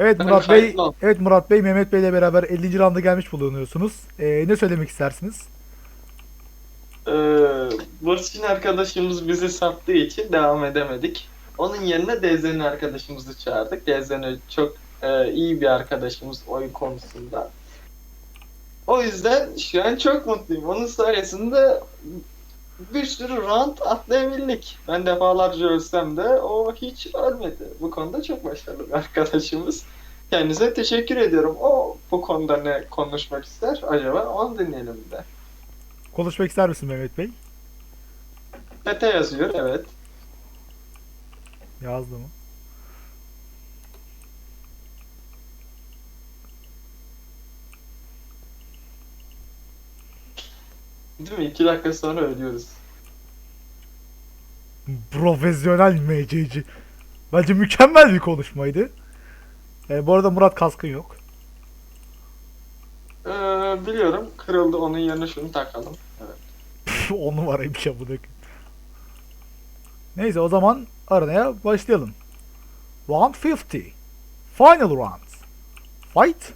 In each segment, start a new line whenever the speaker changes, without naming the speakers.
Evet Murat Bey, evet Murat Bey, Mehmet Bey ile beraber 50. rounda gelmiş bulunuyorsunuz. Ee, ne söylemek istersiniz?
Ee, Burçin arkadaşımız bizi sattığı için devam edemedik. Onun yerine Dezen'i arkadaşımızı çağırdık. Dezen'i çok e, iyi bir arkadaşımız oyun konusunda. O yüzden şu an çok mutluyum. Onun sayesinde bir sürü round atlayabildik. Ben defalarca ölsem de o hiç ölmedi. Bu konuda çok başarılı bir arkadaşımız. Kendisine teşekkür ediyorum. O bu konuda ne konuşmak ister acaba? Onu dinleyelim de.
Konuşmak ister misin Mehmet Bey?
Pete yazıyor evet.
Yazdı mı?
Değil mi? İki dakika sonra ölüyoruz.
Profesyonel MC'ci. Bence mükemmel bir konuşmaydı. Ee, bu arada Murat kaskın yok.
Ee, biliyorum. Kırıldı. Onun yerine şunu takalım. Evet.
Püf, On numaraymış ya bu da. Neyse o zaman aranaya başlayalım. Round 50. Final round. Fight.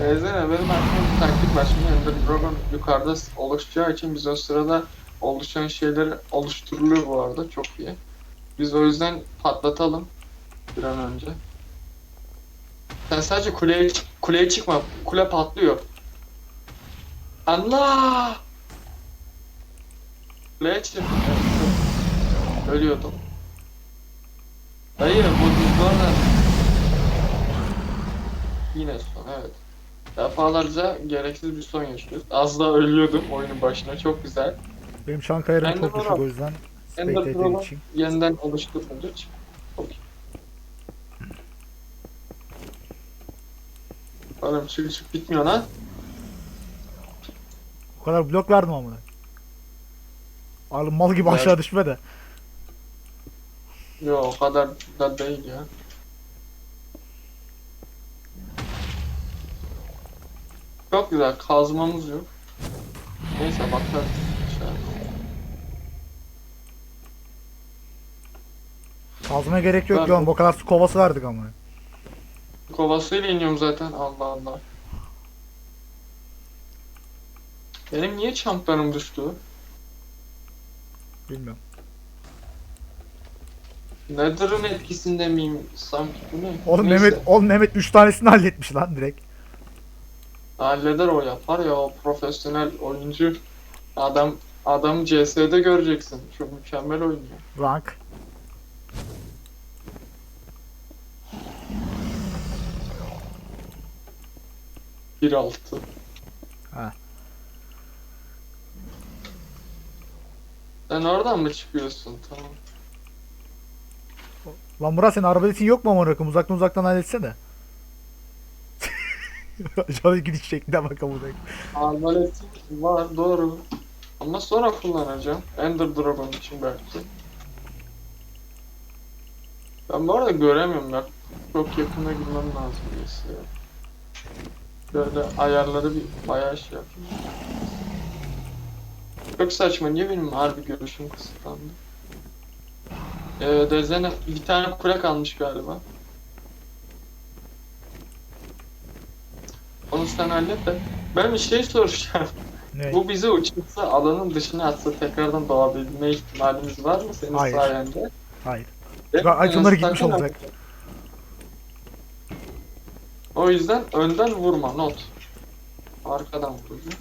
Benzene benim aklımda taktik var. Şimdi Ender Dragon yukarıda oluşacağı için biz o sırada oluşan şeyleri oluşturuluyor bu arada. Çok iyi. Biz o yüzden patlatalım bir an önce. Sen sadece kuleye, kuleye çıkma. Kule patlıyor. Allah! Kuleye çık. Ölüyordum. Dayı bu düzgünler Yine son evet. Defalarca gereksiz bir son yaşıyoruz. Az daha ölüyordum oyunun başına çok güzel.
Benim şank ayarım
Ben de
çok düşük o yüzden
Ender Pearl'ı
için.
yeniden. Çok iyi. Oğlum çık çık bitmiyor lan.
O kadar blok verdim amına. Oğlum mal gibi aşağı düşme de.
Yo o kadar da değil ya. Çok güzel kazmamız yok. Neyse bakarız.
Kazmaya gerek yok
Ben-.
O kadar su kovası verdik ama.
Kovasıyla iniyorum zaten Allah Allah. Benim niye çamplarım düştü?
Bilmiyorum.
Nether'ın etkisinde miyim sanki bu ne?
Oğlum
Neyse.
Mehmet, oğlum Mehmet 3 tanesini halletmiş lan direkt.
Halleder o yapar ya o profesyonel oyuncu. Adam adam CS'de göreceksin. Çok mükemmel oynuyor.
Rank.
Bir altı.
Ha.
Sen oradan mı çıkıyorsun? Tamam.
Lan Murat senin arbaletin yok mu amına koyayım? Uzaktan uzaktan halletsene. Aşağıda gidiş şekline bak amına.
Arbaletim var doğru. Ama sonra kullanacağım. Ender Dragon için belki. Ben bu arada göremiyorum ya. Çok yakına girmem lazım birisi ya. Böyle ayarları bir bayağı şey yapayım. Çok saçma niye benim harbi görüşüm kısıtlandı? Ee, Dezene bir tane kule kalmış galiba. Onu sen hallet de. Ben bir şey soracağım.
Ne?
Bu bizi uçursa alanın dışına atsa tekrardan doğabilme ihtimalimiz var mı senin
Hayır.
sayende?
Hayır. İtemları
Yani
gitmiş olacak.
O yüzden önden vurma not. Arkadan vuracağım.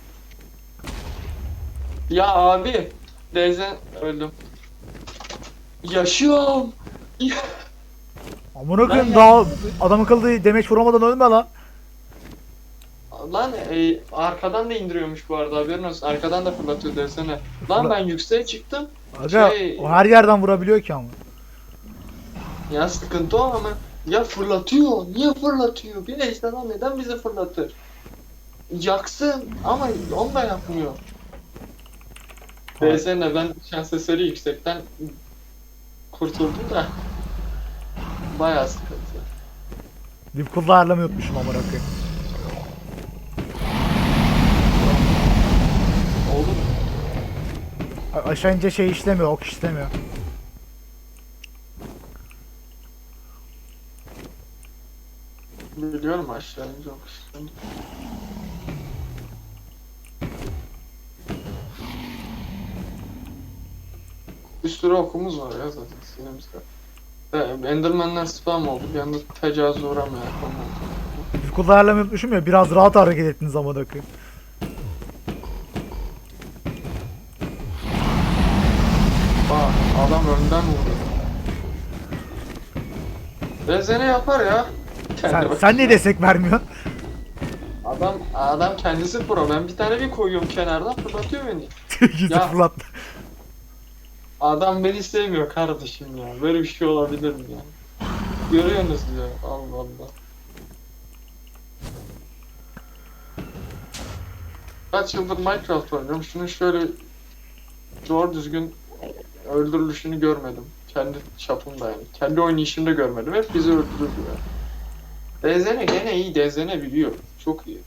Ya abi. Dezen öldüm. Yaşıyorum.
Amına koyayım daha adamın kıldığı demeç vuramadan ölme lan.
Lan e, arkadan da indiriyormuş bu arada haberin olsun. Arkadan da fırlatıyor desene. Lan ben yükseğe çıktım.
Aga
Şey-
o her yerden vurabiliyor ki ama.
Ya sıkıntı o ama ya fırlatıyor. Niye fırlatıyor? Bir ejderha neden bizi fırlatır? Yaksın ama onu da yapmıyor. DS'ne ben şans eseri yüksekten kurtuldum da bayağı sıkıntı.
Dip kulda ayarlamayı unutmuşum amına koyayım. A- aşağı ince şey işlemiyor, ok işlemiyor.
Biliyorum aşağı ince ok işte. Bir sürü okumuz var ya zaten sinemizde. Enderman'ler spam oldu. Bir anda tecavüze uğramayan konu oldu.
Ayarlamayı unutmuşum ya biraz rahat hareket ettiniz zaman akı.
Bak adam önden vurdu. Rezene yapar ya. Kendi
Sen,
başına.
sen niye destek vermiyorsun?
Adam adam kendisi pro. Ben bir tane bir koyuyorum kenardan fırlatıyor beni.
Yüzü
Ya.
fırlattı.
Adam beni sevmiyor kardeşim ya. Böyle bir şey olabilir mi ya? Görüyorsunuz ya. Allah Allah. Kaç yıldır Minecraft oynuyorum. Şunun şöyle doğru düzgün öldürülüşünü görmedim. Kendi çapımda yani. Kendi oynayışımda görmedim. Hep bizi öldürüyor. Dezene gene iyi. Dezene biliyor. Çok iyi.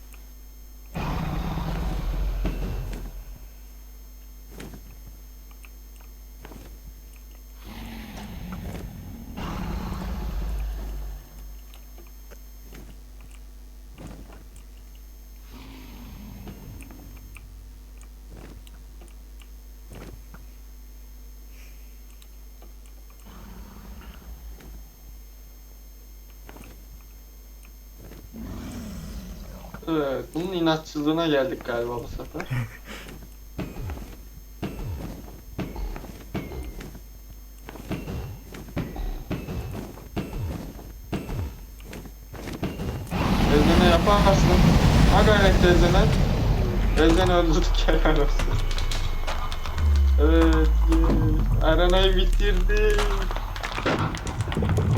Evet, bunun inatçılığına geldik galiba bu sefer. Ezene yaparsın. Ha gayret Ezene. Ezene öldürdük helal olsun. Evet, yeah. arenayı bitirdik.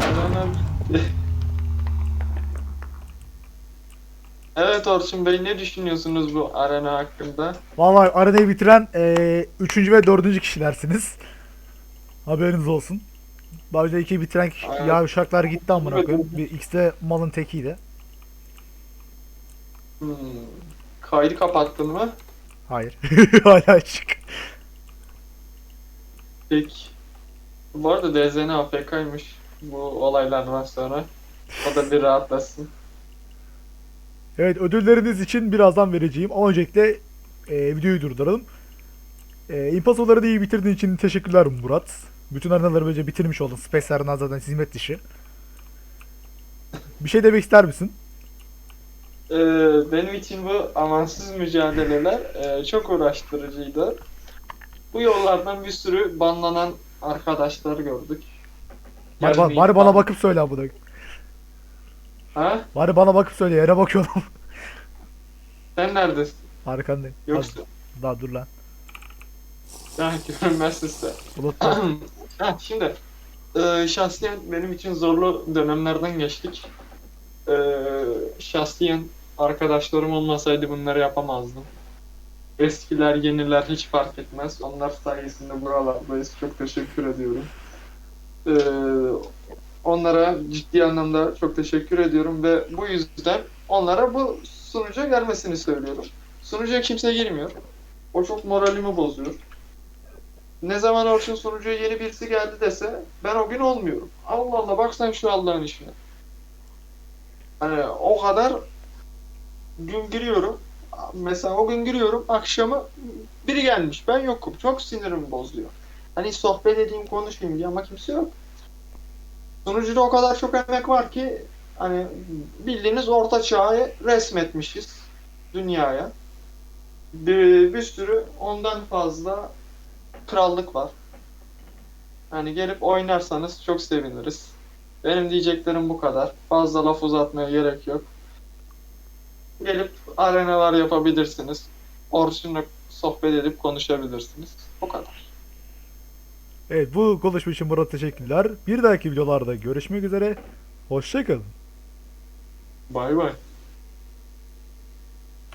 Arena bitti. Evet Orçun Bey ne düşünüyorsunuz bu arena hakkında?
Vallahi arenayı bitiren eee üçüncü ve dördüncü kişilersiniz. Haberiniz olsun. Daha önce iki bitiren kişi,
Aynen.
ya uşaklar gitti amına koyayım. Bir ikisi de malın tekiydi.
Hmm. Kaydı kapattın mı?
Hayır. Hala açık.
Peki. Bu arada DZN AFK'ymış bu olaylardan sonra. O da bir rahatlasın.
Evet ödülleriniz için birazdan vereceğim. Ama öncelikle eee videoyu durduralım. Eee Impossible'ları da iyi bitirdiğin için teşekkürler Murat. Bütün arenaları böylece bitirmiş oldun. Space Arena zaten hizmet dışı. Bir şey demek ister misin?
Ee, benim için bu amansız mücadeleler e, çok uğraştırıcıydı. Bu yollardan bir sürü banlanan arkadaşlar gördük.
Bari, bari bana
ban-
bakıp söyle bu da.
Ha?
Bari bana bakıp söyle. Yere bakıyorum.
Sen neredesin?
Arkandayım.
Yoksa...
Az- Daha dur lan.
Ha, görünmezsin sen.
Unutma.
ha, şimdi e, şahsiyen benim için zorlu dönemlerden geçtik. E, şahsiyen arkadaşlarım olmasaydı bunları yapamazdım. Eskiler, yeniler hiç fark etmez. Onlar sayesinde buralardayız. Çok teşekkür ediyorum. E, onlara ciddi anlamda çok teşekkür ediyorum ve bu yüzden onlara bu sunuca gelmesini söylüyorum. Sunucuya kimse girmiyor. O çok moralimi bozuyor. Ne zaman Orçun sunucuya yeni birisi geldi dese ben o gün olmuyorum. Allah Allah bak sen şu Allah'ın işine. Hani o kadar gün giriyorum. Mesela o gün giriyorum akşamı biri gelmiş ben yokum. Çok sinirimi bozuyor. Hani sohbet edeyim konuşayım diye ama kimse yok. Sunucuda o kadar çok emek var ki hani bildiğiniz orta çağı resmetmişiz dünyaya. Bir, bir sürü ondan fazla krallık var. Hani gelip oynarsanız çok seviniriz. Benim diyeceklerim bu kadar. Fazla laf uzatmaya gerek yok. Gelip arenalar yapabilirsiniz. Orçun'la sohbet edip konuşabilirsiniz. Bu kadar.
Evet bu konuşma için Murat teşekkürler. Bir dahaki videolarda görüşmek üzere. Hoşçakalın.
Bay bay.